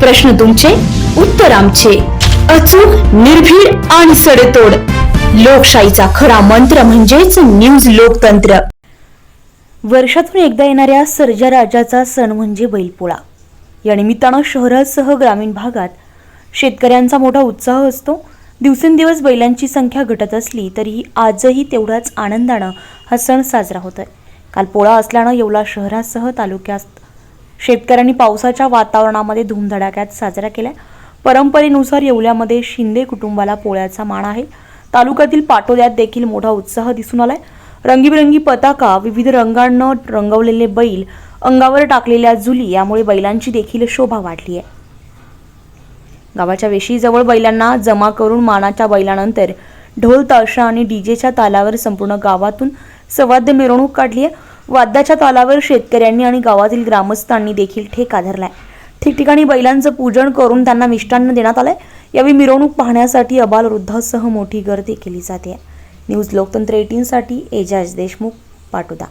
प्रश्न तुमचे उत्तर आमचे. अचूक निर्भीड आणि सडेतोड. लोकशाहीचा खरा मंत्र म्हणजेच न्यूज लोकतंत्र. वर्षातून एकदा येणाऱ्या सर्जा राजाचा सण म्हणजे बैलपोळा. या निमित्तानं शहरासह ग्रामीण भागात शेतकऱ्यांचा मोठा उत्साह असतो. दिवसेंदिवस बैलांची संख्या घटत असली तरीही आजही तेवढाच आनंदानं हा सण साजरा होत आहे काल पोळा असल्यानं येवला शहरासह तालुक्यात शेतकऱ्यांनी पावसाच्या वातावरणामध्ये धूमधडाक्यात साजरा केला परंपरेनुसार येवल्यामध्ये शिंदे कुटुंबाला पोळ्याचा मान आहे. तालुक्यातील पाटोद्यात देखील मोठा उत्साह दिसून आलाय. रंगीबिरंगी पताका विविध रंगांना रंगवलेले बैल अंगावर टाकलेल्या जुली यामुळे बैलांची देखील शोभा वाढली आहे. गावाच्या वेशीजवळ बैलांना जमा करून मानाच्या बैलानंतर ढोल ताशा आणि डीजेच्या तालावर संपूर्ण गावातून सवाद्य मिरवणूक काढली आहे. वाद्याच्या तालावर शेतकऱ्यांनी आणि गावातील ग्रामस्थांनी देखील ठेका धरलाय ठिकठिकाणी बैलांचं पूजन करून त्यांना मिष्टान्न देण्यात आलंय. यावेळी मिरवणूक पाहण्यासाठी अबाल वृद्धासह मोठी गर्दी केली जाते. न्यूज लोकतंत्र एटीन साठी एजाज देशमुख पाटोदा.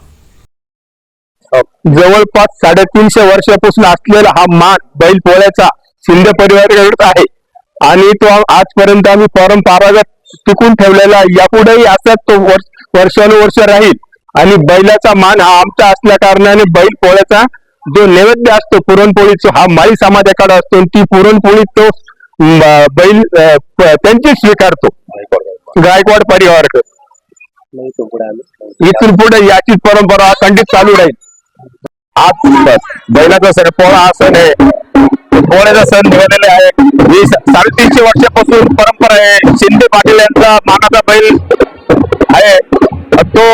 जवळपास साडेतीनशे वर्षापासून असलेला हा मान बैल पोळ्याचा शिंदे परिवाराकडे आहे. आणि तो आजपर्यंत आम्ही परंपरागत टिकून ठेवलेला यापुढेही असाच तो वर्ष वर्षानुवर्ष राहील. आणि बैलाचा मान हा आमचा असल्या कारणाने बैल पोळ्याचा जो नैवेद्य असतो पुरणपोळीचा हा माळी समाजाकडे असतो ती पुरणपोळी तो बैल त्यांची स्वीकारतो. गायकवाड परिवार इथून पुढे याचीच परंपरा अखंडित चालू राहील. आज बैलाचा सण पोळा हा सण आहे. पोळ्याचा सण निवडलेला आहे. ही साडेतीनशे वर्षापासून परंपरा आहे. शिंदे पाटील यांचा मानाचा बैल आहे. तो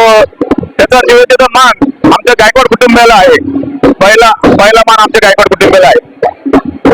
त्याचा निवेदित मान आमच्या गायकवाड कुटुंबाला आहे. पहिला पहिला मान आमच्या गायकवाड कुटुंबाला आहे.